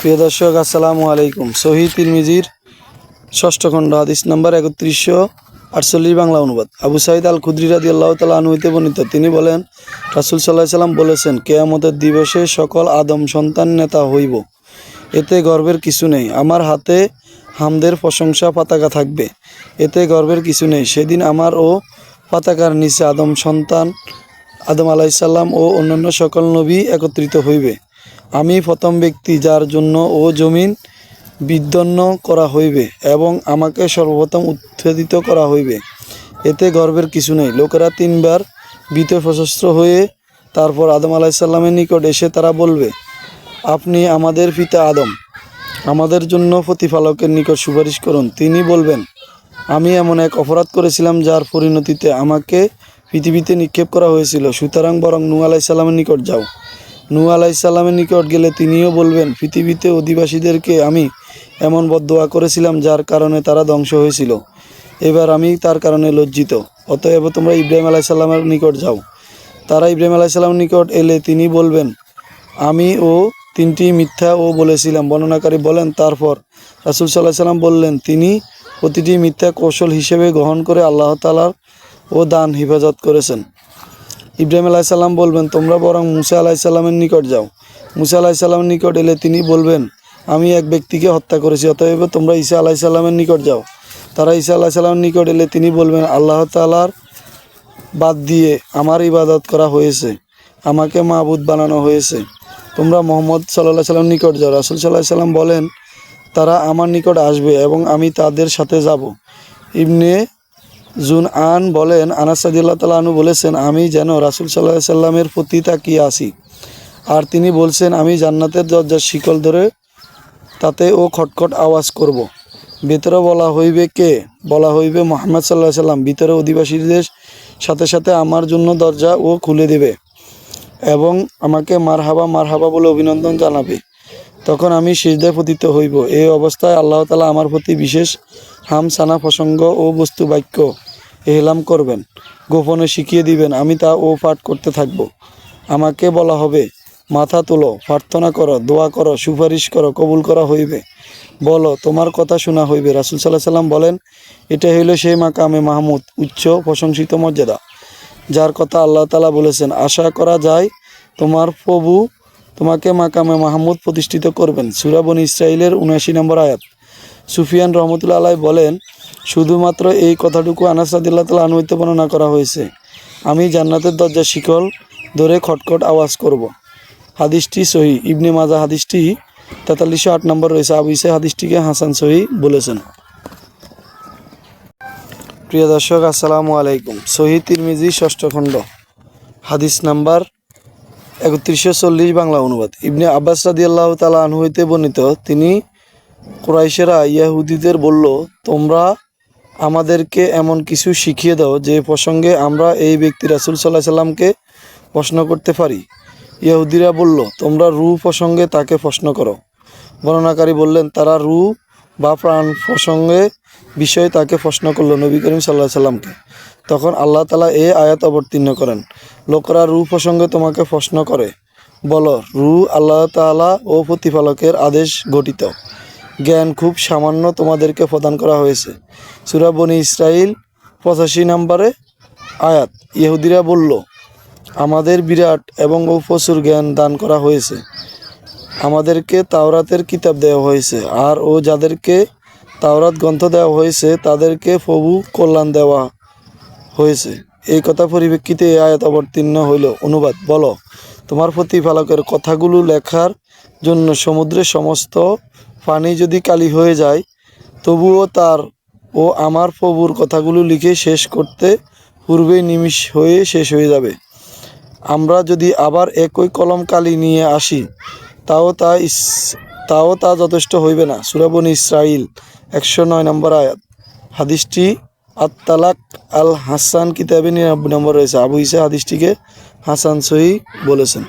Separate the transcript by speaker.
Speaker 1: প্রিয় দর্শক, আসসালামু আলাইকুম। সহি তিরমিজির ষষ্ঠ খণ্ড, হাদিস নাম্বার একত্রিশশো আটচল্লিশ, বাংলা অনুবাদ। আবু সাইদ আল খুদ্রি আল্লাহ তালা আনুইতে বর্ণিত, তিনি বলেন, রাসুল সাল্লাহ সাল্লাম বলেছেন, কেয়ামতের দিবসে সকল আদম সন্তান নেতা হইব। এতে গর্বের কিছু নেই। আমার হাতে হামদের প্রশংসা পতাকা থাকবে। এতে গর্বের কিছু নেই। সেদিন আমার ও পতাকার নিচে আদম সন্তান আদম আলাইসাল্লাম ও অন্যান্য সকল নবী একত্রিত হইবে। আমি প্রথম ব্যক্তি যার জন্য ও জমিন বিদ্যন্ন করা হইবে এবং আমাকে সর্বপ্রথম উত্থিত করা হইবে। এতে গর্বের কিছু নেই। লোকেরা তিনবার বিত সশস্ত্র হয়ে তারপর আদম আলাইসাল্লামের নিকট এসে তারা বলবে, আপনি আমাদের পিতা আদম। আমাদের জন্য প্রতিপালকের নিকট সুপারিশ করুন। তিনি বলবেন, আমি এমন এক অপরাধ করেছিলাম যার পরিণতিতে আমাকে পৃথিবীতে নিক্ষেপ করা হয়েছিল। সুতরাং বরং নূ আলাইসাল্লামের নিকট যাও। নূ আলাইসাল্লামের নিকট গেলে তিনিও বলবেন, পৃথিবীতে অধিবাসীদেরকে আমি এমন বদোয়া করেছিলাম যার কারণে তারা ধ্বংস হয়েছিল। এবার আমি তার কারণে লজ্জিত। অতএব তোমরা ইব্রাহিম আলাইসাল্লামের নিকট যাও। তারা ইব্রাহিম আলাইসাল্লামের নিকট এলে তিনি বলবেন, আমি ও তিনটি মিথ্যা ও বলেছিলাম। বর্ণনাকারী বলেন, তারপর রাসুল সাল্লাহ সাল্লাম বললেন, তিনি প্রতিটি মিথ্যা কৌশল হিসেবে গ্রহণ করে আল্লাহ তালার ও দান হেফাজত করেছেন। ইব্রাহিম আলাইসাল্লাম বলবেন, তোমরা বরং মুসা আলাইসাল্লামের নিকট যাও। মুসা আলাইসাল্লামের নিকট এলে তিনি বলবেন, আমি এক ব্যক্তিকে হত্যা করেছি, অতএব তোমরা ঈসা আলাইসাল্লামের নিকট যাও। তারা ঈসা আলাইসাল্লামের নিকট এলে তিনি বলবেন, আল্লাহ তালার বাদ দিয়ে আমার ইবাদত করা হয়েছে, আমাকে মাহবুদ বানানো হয়েছে। তোমরা মোহাম্মদ সাল্লাহ সাল্লাম নিকট যাও। রাসুল সাল্লাহ সাল্লাম বলেন, তারা আমার নিকট আসবে এবং আমি তাদের সাথে যাব। ইবনে জুন আন বলেন, আনাস সাদিল্লাহ তালা আনু বলেছেন, আমি যেন রাসুল সাল্লাহ সাল্লামের প্রতি তাকিয়ে আসি। আর তিনি বলছেন, আমি জান্নাতের দরজার শিকল ধরে তাতে ও খটখট আওয়াজ করব। ভেতরে বলা হইবে কে? বলা হইবে মোহাম্মদ সাল্লাহ সাল্লাম। ভিতরে অধিবাসীদের সাথে সাথে আমার জন্য দরজা ও খুলে দেবে এবং আমাকে মারহাবা মারহাবা বলে অভিনন্দন জানাবে। তখন আমি সিজদায় পতিত হইব। এই অবস্থায় আল্লাহ তালা আমার প্রতি বিশেষ হাম, সানা, প্রসঙ্গ ও বস্তু বাক্য এহলাম করবেন। গোপনে শিখিয়ে দিবেন, আমি তা ও পাঠ করতে থাকব। আমাকে বলা হবে, মাথা তোলো, প্রার্থনা করো, দোয়া করো, সুপারিশ করো, কবুল করা হইবে। বলো, তোমার কথা শোনা হইবে। রাসুল সাল্লাহ সাল্লাম বলেন, এটা হইল সেই মাকামে মাহমুদ, উচ্চ, প্রশংসিত মর্যাদা। যার কথা আল্লাহ তালা বলেছেন, আশা করা যায় তোমার প্রভু তোমাকে মাকামে মাহমুদ প্রতিষ্ঠিত করবেন। সুরাবন ইসরায়েলের উনআশি নম্বর আয়াত। সুফিয়ান রহমতুল্লা আলাই বলেন, শুধুমাত্র এই কথাটুকু আনাস রাদিল্লাহ তালা আনুইতে বর্ণনা করা হয়েছে। আমি জান্নাতের দরজা শিকল ধরে খটখট আওয়াজ করব। হাদিসটি সহি। ইবনে মাজা হাদিসটি তেতাল্লিশশো আট নম্বর রয়েছে। আবু ইসা হাদিসটিকে হাসান সহি বলেছেন। প্রিয় দর্শক, আসসালামু আলাইকুম। সহি তিরমিজি ষষ্ঠ খণ্ড। হাদিস নাম্বার একত্রিশশো চল্লিশ বাংলা অনুবাদ। ইবনে আব্বাস রাদি আল্লাহ তালা আনহু হইতে বর্ণিত, তিনি কুরাইশেরা, ইয়াহুদিদের বলল, তোমরা আমাদেরকে এমন কিছু শিখিয়ে দাও যে প্রসঙ্গে আমরা এই ব্যক্তি রাসুল সাল্লাহ সাল্লামকে প্রশ্ন করতে পারি। ইয়াহুদিরা বলল, তোমরা রু প্রসঙ্গে তাকে প্রশ্ন করো। বর্ণনাকারী বললেন, তারা রু বা প্রাণ প্রসঙ্গে বিষয়ে তাকে প্রশ্ন করল নবী করিম সাল্লাহ সাল্লামকে। তখন আল্লাহ তালা এ আয়াত অবতীর্ণ করেন, লোকরা রু প্রসঙ্গে তোমাকে প্রশ্ন করে, বলো, রু আল্লাহ তালা ও প্রতিপালকের আদেশ গঠিত। জ্ঞান খুব সামান্য তোমাদেরকে প্রদান করা হয়েছে। সুরাবনি ইসরাইল পঁচাশি নম্বরে আয়াত, ইহুদিরা বলল, আমাদের বিরাট এবং ও প্রচুর জ্ঞান দান করা হয়েছে। আমাদেরকে তাওরাতের কিতাব দেওয়া হয়েছে। আর ও যাদেরকে তাওরাত গ্রন্থ দেওয়া হয়েছে, তাদেরকে প্রভু কল্যাণ দেওয়া হয়েছে। এই কথা পরিপ্রেক্ষিতে এই আয়াত অবতীর্ণ হইল। অনুবাদ, বলো, তোমার প্রতিপালকের কথাগুলো লেখার জন্য সমুদ্রের সমস্ত পানি যদি কালি হয়ে যায়, তবুও তার ও আমার প্রভুর কথাগুলো লিখে শেষ করতে পূর্বেই নিমিষ হয়ে শেষ হয়ে যাবে। আমরা যদি আবার একই কলম কালি নিয়ে আসি তাও তা ইস, তাও তা যথেষ্ট হইবে না। সুরাবন ইসরাইল একশো নয় নম্বর আয়াত। হাদিসটি আত্তালাক আল হাসান কিতাবে নম্বর রয়েছে। আবু ইসা হাদিসটিকে হাসান সহি বলেছেন।